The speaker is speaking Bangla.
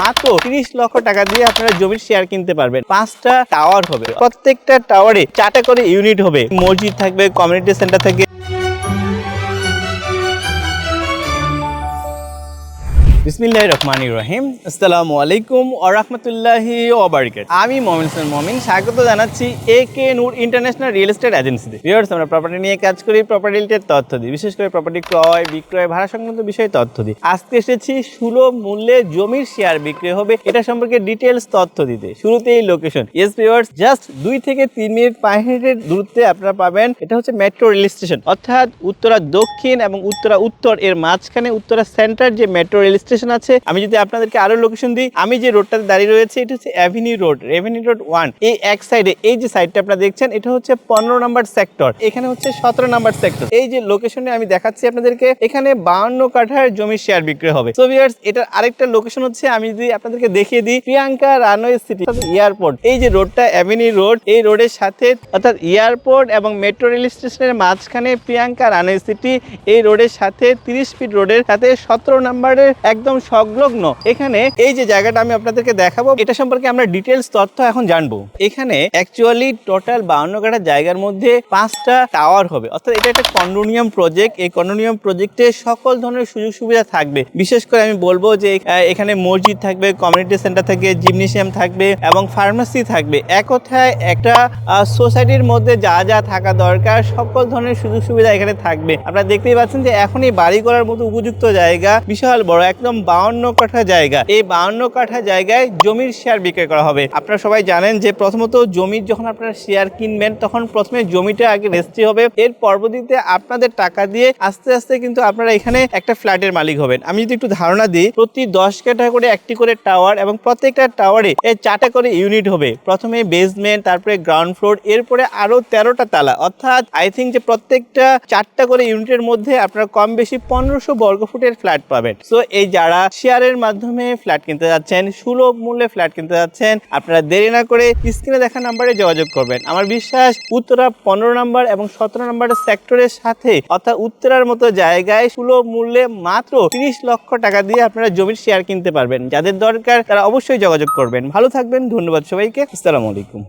মাত্র তিরিশ লক্ষ টাকা দিয়ে আপনারা জমির শেয়ার কিনতে পারবেন। পাঁচটা টাওয়ার হবে। প্রত্যেকটা টাওয়ারে চারটা করে ইউনিট হবে। মসজিদ থাকবে কমিউনিটি সেন্টার থাকবে। বিসমিল্লাহ রহমান রহিম। আসসালামু আলাইকুম ও ওবারিকাত আমি মমিন হোসেন মমিন, স্বাগত জানাচ্ছি A K Noor international real estate এজেন্সিতে ভিউয়ার্স আমরা প্রপার্টি নিয়ে কাজ করি প্রপার্টি রিলেটেড তথ্য দিই, বিশেষ করে প্রপার্টি ক্রয়, বিক্রয়, ভাড়া সংক্রান্ত বিষয়ে তথ্য দিই। আজকে এসেছি সুলভ মূল্যে জমির শেয়ার বিক্রি হবে, এটা সম্পর্কে ডিটেলস তথ্য দিতে। শুরুতেই লোকেশন ইয়েস ভিউয়ার্স জাস্ট দুই থেকে তিন মিনিট, পাঁচ মিনিটের দূরত্বে আপনারা পাবেন, এটা হচ্ছে মেট্রো রেল স্টেশন অর্থাৎ উত্তরা দক্ষিণ এবং উত্তরা উত্তর, এর মাঝখানে উত্তরা সেন্টার যে মেট্রো রেল স্টেশন আছে। আমি যদি আপনাদেরকে আরও লোকেশন দিই, আমি যে রোডটাতে দাঁড়িয়ে রয়েছে, এটা হচ্ছে avenue road revenue road one এই এক সাইডে এই যে সাইডটা আপনারা দেখছেন, এটা হচ্ছে পনেরো নাম্বার সেক্টর এখানে হচ্ছে সতেরো নাম্বার সেক্টর এই যে লোকেশনে আমি দেখাচ্ছি আপনাদেরকে, এখানে বাউন্ন কাঠার জমি শেয়ার বিক্রি হবে। সো ভিউয়ার্স এটার আরেকটা লোকেশন হচ্ছে, আমি যদি আপনাদেরকে দেখিয়ে দিই, প্রিয়াঙ্কা রানওয়ে সিটি এয়ারপোর্ট এই যে রোডটা অ্যাভিনিউ রোড এই রোডের সাথে, অর্থাৎ এয়ারপোর্ট এবং মেট্রো রেল স্টেশনের মাঝখানে প্রিয়াঙ্কা রানওয়ে সিটি এই রোডের সাথে তিরিশ ফিট রোডের সাথে সতেরো নাম্বারের একদম সংলগ্ন। এখানে এই যে জায়গাটা আমি আপনাদেরকে দেখাবো, এটা সম্পর্কে আমরা ডিটেলস তথ্য এখন জানব। এখানে অ্যাকচুয়ালি টোটাল বাউন্ন কাঠা জায়গার মধ্যে পাঁচটা টাওয়ার হবে। অর্থাৎ এটা একটা কন্ডোনিয়াম প্রজেক্ট এই কন্ডোনিয়াম প্রজেক্টে সকল ধরনের সুযোগ সুবিধা থাকবে। বিশেষ করে আমি বলব যে এখানে মসজিদ থাকবে কমিউনিটি সেন্টার থাকবে জিমনেশিয়াম থাকবে এবং ফার্মেসি থাকবে। এক কথায় একটা সোসাইটির মধ্যে যা যা থাকা দরকার, সকল ধরনের সুযোগ সুবিধা এখানে থাকবে। আপনারা দেখতেই পাচ্ছেন যে এখন এই বাড়ি করার মতো উপযুক্ত জায়গা, বিশাল বড়। একদম বাউন্ন কাঠা জায়গা। এই বাউন্ন কাঠা জায়গায় জমির শেয়ার বিক্রি করা হবে। আপনারা সবাই জানেন যে প্রথমত জমির যখন আপনারা শেয়ার কিনবেন, তখন প্রথমে জমিটা আগে রেজিস্ট্রি হবে। এর পরবর্তীতে আপনাদের টাকা দিয়ে আস্তে আস্তে কিন্তু আপনারা এখানে একটা ফ্ল্যাটের মালিক হবেন। আমি যদি একটু ধারণা দিই, প্রতি দশ কাঠা করে একটি করে টাওয়ার এবং প্রত্যেকটা টাওয়ারে এই চারটা করে ইউনিট হবে। প্রথমে বেসমেন্ট তারপরে গ্রাউন্ড ফ্লোর এরপরে আরও তেরোটা তালা। অর্থাৎ আই থিঙ্ক যে প্রত্যেকটা চারটা করে ইউনিটের মধ্যে আপনারা কম বেশি পনেরোশো বর্গ ফুটের ফ্ল্যাট পাবেন। সো এই যারা শেয়ারের মাধ্যমে ফ্ল্যাট কিনতে যাচ্ছেন, সুলভ মূল্যে ফ্ল্যাট কিনতে যাচ্ছেন, আপনারা দেরি না করে স্ক্রিনে দেখা নাম্বারে যোগাযোগ করবেন। আমার বিশ্বাস, উত্তরা পনেরো নাম্বার এবং সতেরো নাম্বারের সেক্টরের সাথে, অর্থাৎ উত্তরার মতো জায়গায় সুলভ মূল্যে মাত্র তিরিশ লক্ষ টাকা দিয়ে আপনারা জমির শেয়ার কিনতে পারবেন। যাদের দরকার, তারা অবশ্যই যোগাযোগ করবেন। ভালো থাকবেন, ধন্যবাদ সবাইকে। আসসালামু আলাইকুম।